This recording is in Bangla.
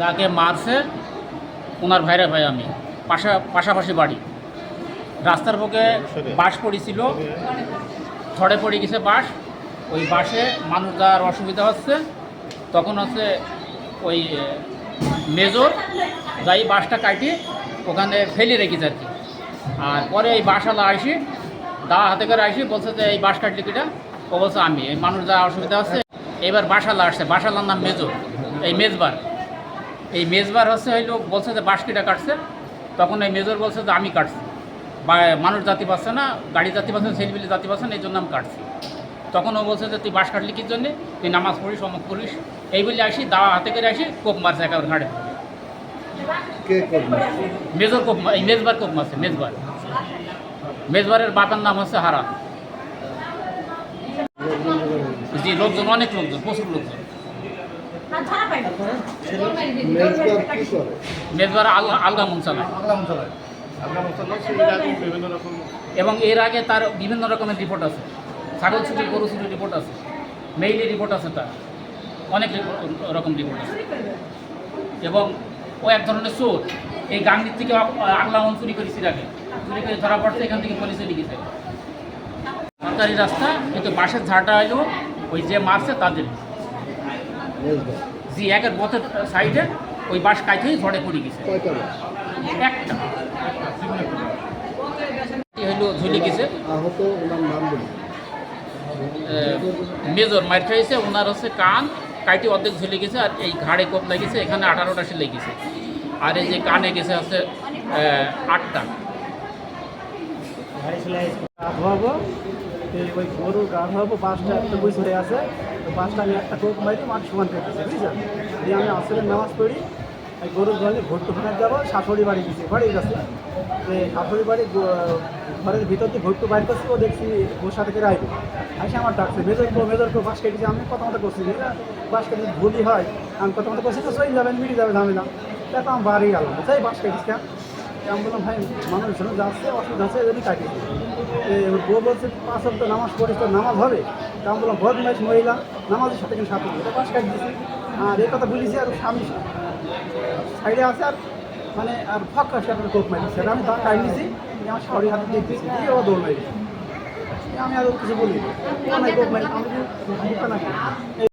যাকে মারছে, ওনার ভাইরা ভাই আমি, পাশা, পাশাপাশি বাড়ি। রাস্তার বুকে বাস পড়েছিল, ঝড়ে পড়ে গেছে বাস ওই বাসে মানুষ যাওয়ার অসুবিধা হচ্ছে। তখন হচ্ছে ওই মেজর যাই বাসটা কাটি, ওখানে ফেলে রেখেছে আর কি। আর পরে এই বাসালা আসি, দা হাতে করে আসি, বলছে যে, এই বাস কাটলি কিটা ও বলছে, আমি, এই মানুষ যা অসুবিধা হচ্ছে। এবার বাসালা আসছে বাসালার নাম মেজর। এই মেজবার। এই মেজবার হচ্ছে হইল বলছে যে বাস কিটা কাটছে। তখন এই মেজর বলছে যে আমি কাটছি। বা মানুষ জাতি পাচ্ছে না গাড়ি জাতি পাচ্ছে না ছেলেপিলি জাতি পাচ্ছে না এই জন্য আমি কাটছি। তখন ও বলছে যে তুই বাস কাটলি কির জন্যে? তুই নামাজ পড়িস অমুক করিস। এই বলে আসি দাওয়া হাতে করে আসি কোপ মারছে একেবারে ঘাড়ে। মেজর কোপ এই মেজবার কোপ মারছে মেজবার। মেজবারের বাবার নাম হচ্ছে হারা জি লোকজন অনেক লোকজন প্রচুর লোকজন। মেজবার করে মেজবার আলগা মন চালায় এবং এর আগে তার বিভিন্ন রকমের রিপোর্ট আছে। ছাগল ছুটি গরু ছুটির রিপোর্ট আছে। মেইলি রিপোর্ট আছে তার। অনেক রকম রিপোর্ট আছে। এবং ও এক ধরনের চোর। এই গাঙ্গির থেকে আগলা মন চুরি করেছি আগে চুরি করে ধরা পড়ছে এখান থেকে পুলিশে লিখেছে সরকারি রাস্তা কিন্তু বাসের ঝাড়টা হলো ওই যে মারছে তাদের। জি একের পথের সাইডে ওই বাস কাইতেই ঝড়ে পড়ে গেছে। একটা। হইল ঝুলে গেছে। আহত ওনার নাম বলি মেজর মার খাইছে ওনার হচ্ছে কান কাইটি অর্ধেক ঝুলে গেছে আর এই ঘাড়ে কোপ লেগেছে এখানে আঠারোটা সে লেগেছে আর এই যে কানে গেছে হচ্ছে আটটা। গা ধোয়াবো গরুর গা ধোয়াবো বাসটা একটা আছে। তো আমি একটা কোপ মারি, মাঠ সমান করতেছি, বুঝছেন? দিয়ে আমি আসলে নামাজ পড়ি গরুর জলে ভর্তি ফোটার যাব, শাশুড়ি বাড়ি গেছি বাড়ি গেছে। তো বাড়ি ঘরের ভিতর দিয়ে ভর্তি বাইর করছি, ও দেখছি ওর সাথে করে আইবো। আসে আমার ডাকছে মেজর কো মেজর কো, বাস কেটেছি আমি কথা মতো করছি বাস কেটে ভুলই হয়, আমি কথা মতো করছি, তো চলে যাবেন, মিটে যাবে ঝামেলা। তারপর আমি বাড়ি গেলাম তাই বাস কেটেছি কেন আমি বললাম, ভাই, মানুষ জন্য যাচ্ছে অসুবিধা আছে এজন্যই কাটি। বউ বলছে, পাঁচ তো নামাজ পড়িস তো, নামাজ হবে? তা আমি বললাম বদমাইশ মহিলা, নামাজের সাথে কিন্তু দিতে পাশ কাটি দিছি। আর এই কথা বলেছি, আর স্বামী সাইডে আছে, আর মানে আর ফাঁকা সে আপনার কোপ মারি সেটা আমি তার কাটি আমার শাড়ি হাতে দিয়ে দিয়েছি দিয়ে ও দৌড় মারি আমি আর কিছু বলি কোপ মারি আমি